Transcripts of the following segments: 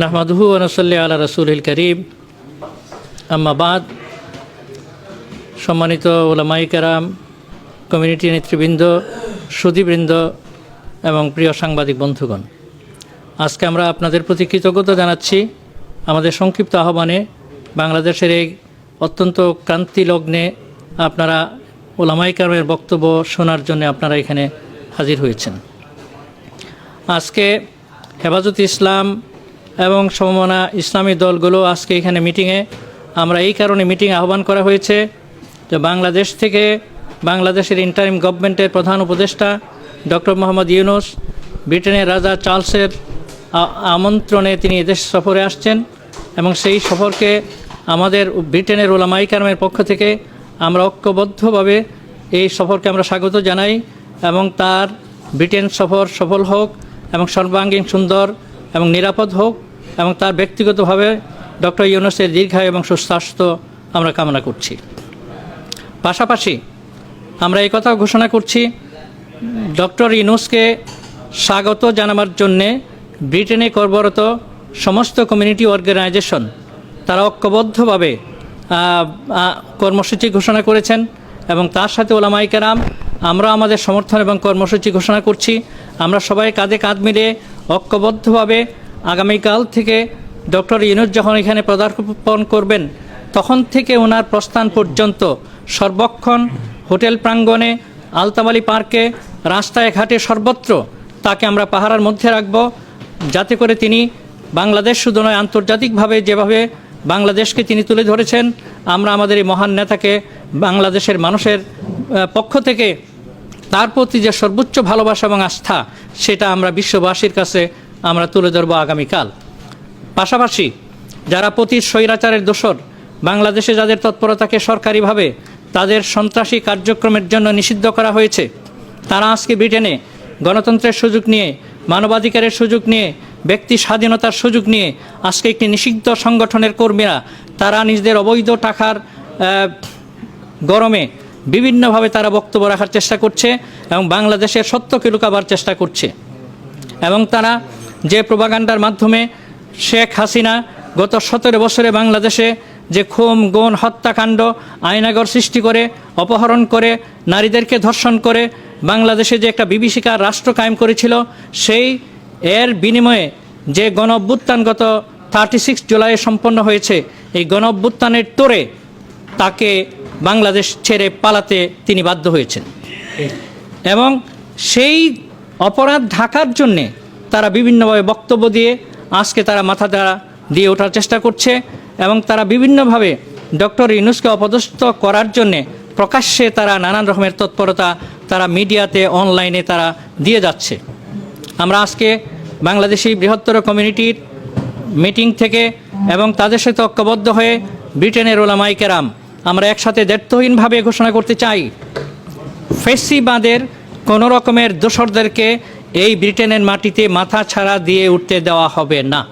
নাহমাদুহু আনসল্লি আলা রসুল করিম আম্মাবাদ সম্মানিত ওলামাই কারাম, কমিউনিটি নেতৃবৃন্দ সুদীবৃন্দ এবং প্রিয় সাংবাদিক বন্ধুগণ, আজকে আমরা আপনাদের প্রতি কৃতজ্ঞতা জানাচ্ছি আমাদের সংক্ষিপ্ত আহ্বানে বাংলাদেশের এই অত্যন্ত ক্রান্তি লগ্নে আপনারা ওলামাই কারামের বক্তব্য শোনার জন্য আপনারা এখানে হাজির হয়েছেন। আজকে হেফাজত ইসলাম এবং সমমনা ইসলামী দলগুলো আজকে এখানে মিটিংয়ে। আমরা এই কারণে মিটিং আহ্বান করা হয়েছে যে বাংলাদেশ থেকে বাংলাদেশের ইন্টারিম গভর্নমেন্টের প্রধান উপদেষ্টা ডক্টর মোহাম্মদ ইউনুস, ব্রিটেনের রাজা চার্লসের আমন্ত্রণে তিনি এদেশ সফরে আসছেন এবং সেই সফরকে আমাদের ব্রিটেনের ওলামাই কারমের পক্ষ থেকে আমরা ঐক্যবদ্ধভাবে এই সফরকে আমরা স্বাগত জানাই এবং তার ব্রিটেন সফর সফল হোক এবং সর্বাঙ্গীন সুন্দর এবং নিরাপদ হোক। এবং তার ব্যক্তিগতভাবে ডক্টর ইউনুসের দীর্ঘায় এবং সুস্বাস্থ্য আমরা কামনা করছি। পাশাপাশি আমরা এই কথাও ঘোষণা করছি, ডক্টর ইউনুসকে স্বাগত জানাবার জন্যে ব্রিটেনে কর্মরত সমস্ত কমিউনিটি অর্গানাইজেশন তারা ঐক্যবদ্ধভাবে কর্মসূচি ঘোষণা করেছেন এবং তার সাথে ওলামাই কেরাম আমরা আমাদের সমর্থন এবং কর্মসূচি ঘোষণা করছি। আমরা সবাই কাঁধে কাঁধ মিলে ঐক্যবদ্ধভাবে আগামীকাল থেকে ডক্টর ইউনুস যখন এখানে পদার্পণ করবেন, তখন থেকে ওনার প্রস্থান পর্যন্ত সর্বক্ষণ হোটেল প্রাঙ্গণে, আলতাবালি পার্কে, রাস্তায় ঘাটে সর্বত্র তাকে আমরা পাহারার মধ্যে রাখব, যাতে করে তিনি বাংলাদেশ শুধু নয়, আন্তর্জাতিকভাবে যেভাবে বাংলাদেশকে তিনি তুলে ধরেছেন, আমরা আমাদের এই মহান নেতাকে বাংলাদেশের মানুষের পক্ষ থেকে তার প্রতি যে সর্বোচ্চ ভালোবাসা এবং আস্থা, সেটা আমরা বিশ্ববাসীর কাছে আমরা তুলে ধরবো আগামীকাল। পাশাপাশি যারা পতির স্বৈরাচারের দোসর বাংলাদেশে যাদের তৎপরতাকে সরকারিভাবে তাদের সন্ত্রাসী কার্যক্রমের জন্য নিষিদ্ধ করা হয়েছে, তারা আজকে ব্রিটেনে গণতন্ত্রের সুযোগ নিয়ে, মানবাধিকারের সুযোগ নিয়ে, ব্যক্তি স্বাধীনতার সুযোগ নিয়ে আজকে একটি নিষিদ্ধ সংগঠনের কর্মীরা তারা নিজেদের অবৈধ টাকার গরমে বিভিন্নভাবে তারা বক্তব্য রাখার চেষ্টা করছে এবং বাংলাদেশের সত্যকে লুকাবার চেষ্টা করছে। এবং তারা যে প্রবাগান্ডার মাধ্যমে শেখ হাসিনা গত সতেরো বছরে বাংলাদেশে যে খুম, গুণ, হত্যাকাণ্ড আইনাগর সৃষ্টি করে, অপহরণ করে, নারীদেরকে ধর্ষণ করে বাংলাদেশে যে একটা বিভীষিকার রাষ্ট্র কায়েম করেছিল, সেই এর বিনিময়ে যে গণ গত থার্টি সিক্স জুলাইয়ে সম্পন্ন হয়েছে, এই গণ অভ্যুত্থানের তোরে তাকে বাংলাদেশ ছেড়ে পালাতে তিনি বাধ্য হয়েছেন। এবং সেই অপরাধ ঢাকার জন্যে তারা বিভিন্নভাবে বক্তব্য দিয়ে আজকে তারা মাথা দ্বারা দিয়ে ওঠার চেষ্টা করছে এবং তারা বিভিন্নভাবে ডক্টর ইউনুসকে অপদস্থ করার জন্যে প্রকাশ্যে তারা নানান রকমের তৎপরতা তারা মিডিয়াতে, অনলাইনে তারা দিয়ে যাচ্ছে। আমরা আজকে বাংলাদেশি বৃহত্তর কমিউনিটির মিটিং থেকে এবং তাদের সাথে ঐক্যবদ্ধ হয়ে ব্রিটেনের ওলামাই কেরাম, আমরা একসাথে দায়িত্বহীনভাবে ঘোষণা করতে চাই। ফেসিবাদের কোনো রকমের দোসরদেরকে এই ব্রিটেনের মাটিতে মাথা ছাড়া দিয়ে উঠতে দেওয়া হবে না।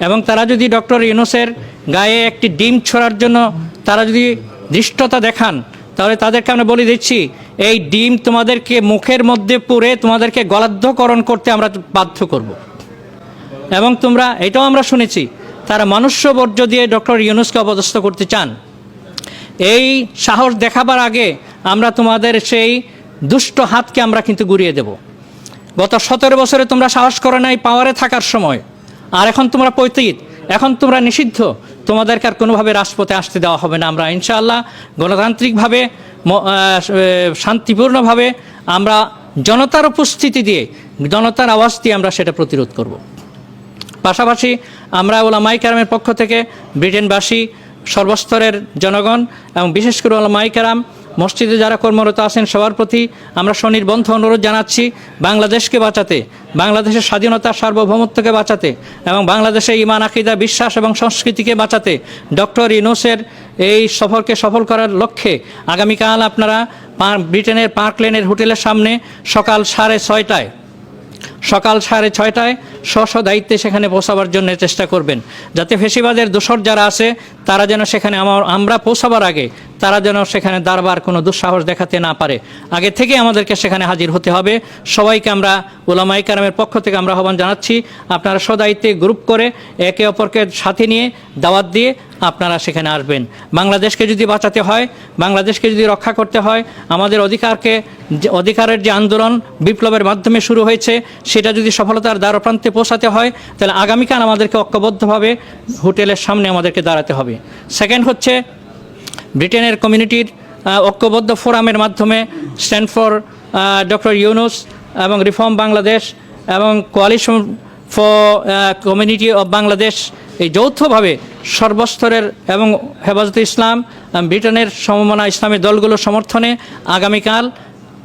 এবং তারা যদি ডক্টর ইউনুসের গায়ে একটি ডিম ছোড়ার জন্য তারা যদি দৃষ্টতা দেখান, তাহলে তাদেরকে আমরা বলে দিচ্ছি, এই ডিম তোমাদেরকে মুখের মধ্যে পুরে তোমাদেরকে গলাধ্যকরণ করতে আমরা বাধ্য করব। এবং তোমরা, এটাও আমরা শুনেছি, তারা মনুষ্য বর্জ্য দিয়ে ডক্টর ইউনুসকে অপদস্থ করতে চান। এই সাহস দেখাবার আগে আমরা তোমাদের সেই দুষ্ট হাতকে আমরা কিন্তু গুড়িয়ে দেব। গত সতেরো বছরে তোমরা সাহস করো নাই পাওয়ারে থাকার সময়। আর এখন তোমরা পৈতৃক এখন তোমরা নিষিদ্ধ। তোমাদেরকে আর কোনোভাবে রাজপথে আসতে দেওয়া হবে না আমরা। ইনশাআল্লাহ গণতান্ত্রিকভাবে শান্তিপূর্ণভাবে আমরা জনতার উপস্থিতি দিয়ে, জনতার আওয়াজ দিয়ে আমরা সেটা প্রতিরোধ করব। পাশাপাশি আমরা ওলামাই কেরামের পক্ষ থেকে ব্রিটেনবাসী, সর্বস্তরের জনগণ এবং বিশেষ করে ওলামাই কেরাম মসজিদে যারা কর্মরত আছেন সবার প্রতি আমরা স্বনির্বন্ধ অনুরোধ জানাচ্ছি বাংলাদেশকে বাঁচাতে, বাংলাদেশের স্বাধীনতা সার্বভৌমত্বকে বাঁচাতে এবং বাংলাদেশে ইমান, আকিদা, বিশ্বাস এবং সংস্কৃতিকে বাঁচাতে ডক্টর ইনোসের এই সফরকে সফল করার লক্ষ্যে আগামীকাল আপনারা ব্রিটেনের পার্ক লেনের হোটেলের সামনে সকাল সাড়ে ছয়টায়, সকাল সাড়ে ছয়টায় স্ব দায়িত্বে সেখানে পৌঁছাবার জন্য চেষ্টা করবেন। যাতে ফেসিবাদের দোসর যারা আছে, তারা যেন সেখানে আমার আমরা পৌঁছাবার আগে তারা যেন সেখানে দারবার কোনো দুঃসাহস দেখাতে না পারে। আগে থেকে আমাদেরকে সেখানে হাজির হতে হবে। সবাইকে আমরা ওলামাই কারামের পক্ষ থেকে আমরা আহ্বান জানাচ্ছি, আপনারা সদাইতে গ্রুপ করে একে অপরকে সাথে নিয়ে দাওয়াত দিয়ে আপনারা সেখানে আসবেন। বাংলাদেশকে যদি বাঁচাতে হয়, বাংলাদেশকে যদি রক্ষা করতে হয়, আমাদের অধিকারকে, যে অধিকারের যে আন্দোলন বিপ্লবের মাধ্যমে শুরু হয়েছে, সেটা যদি সফলতার দ্বারপ্রান্তে পৌঁছাতে হয়, তাহলে আগামীকাল আমাদেরকে ঐক্যবদ্ধভাবে হোটেলের সামনে আমাদেরকে দাঁড়াতে হবে। সেকেন্ড হচ্ছে ব্রিটেনের কমিউনিটির ঐক্যবদ্ধ ফোরামের মাধ্যমে স্ট্যান্ড ফর ডক্টর ইউনুস এবং রিফর্ম বাংলাদেশ এবং coalition for community of Bangladesh এই যৌথভাবে সর্বস্তরের এবং হেফাজতে ইসলাম ব্রিটেনের সমমনা ইসলামী দলগুলোর সমর্থনে আগামীকাল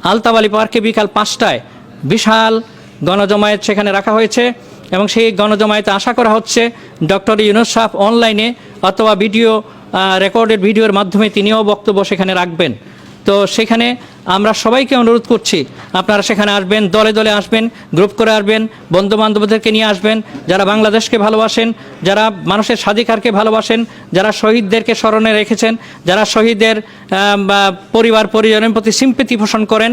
আলতাবালি পার্কে বিকাল পাঁচটায় বিশাল গণজমায়েত সেখানে রাখা হয়েছে এবং সেই গণজমায়েতে আশা করা হচ্ছে ডক্টর ইউনুস সাহ অনলাইনে অথবা ভিডিও রেকর্ডেড ভিডিওর মাধ্যমে তিনিও বক্তব্য সেখানে রাখবেন। তো সেখানে আমরা সবাইকে অনুরোধ করছি, আপনারা সেখানে আসবেন, দলে দলে আসবেন গ্রুপ করে আসবেন বন্ধু বান্ধবদেরকে নিয়ে আসবেন, যারা বাংলাদেশকে ভালোবাসেন, যারা মানুষের স্বাধিকারকে ভালোবাসেন, যারা শহীদদেরকে স্মরণে রেখেছেন, যারা শহীদের পরিবার পরিজনের প্রতি সিম্পেতি পোষণ করেন,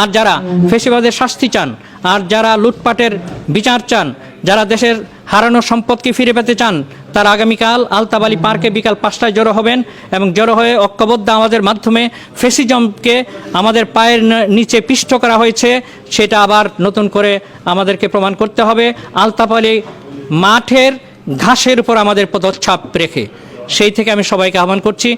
আর যারা ফেসিবাদের শাস্তি চান আর যারা লুটপাটের বিচার চান, যারা দেশের হারানো সম্পদকে ফিরে পেতে চান, তারা আগামীকাল আলতাবালি পার্কে বিকাল পাঁচটায় জড়ো হবেন এবং জড়ো হয়ে ঐক্যবদ্ধ আমাদের মাধ্যমে ফেসিজমকে আমাদের পায়ের নিচে পিষ্ট করা হয়েছে, সেটা আবার নতুন করে আমাদেরকে প্রমাণ করতে হবে। আলতাপালি মাঠের ঘাসের উপর আমাদের পদচ্ছাপ রেখে। সেই থেকে আমি সবাইকে আহ্বান করছি।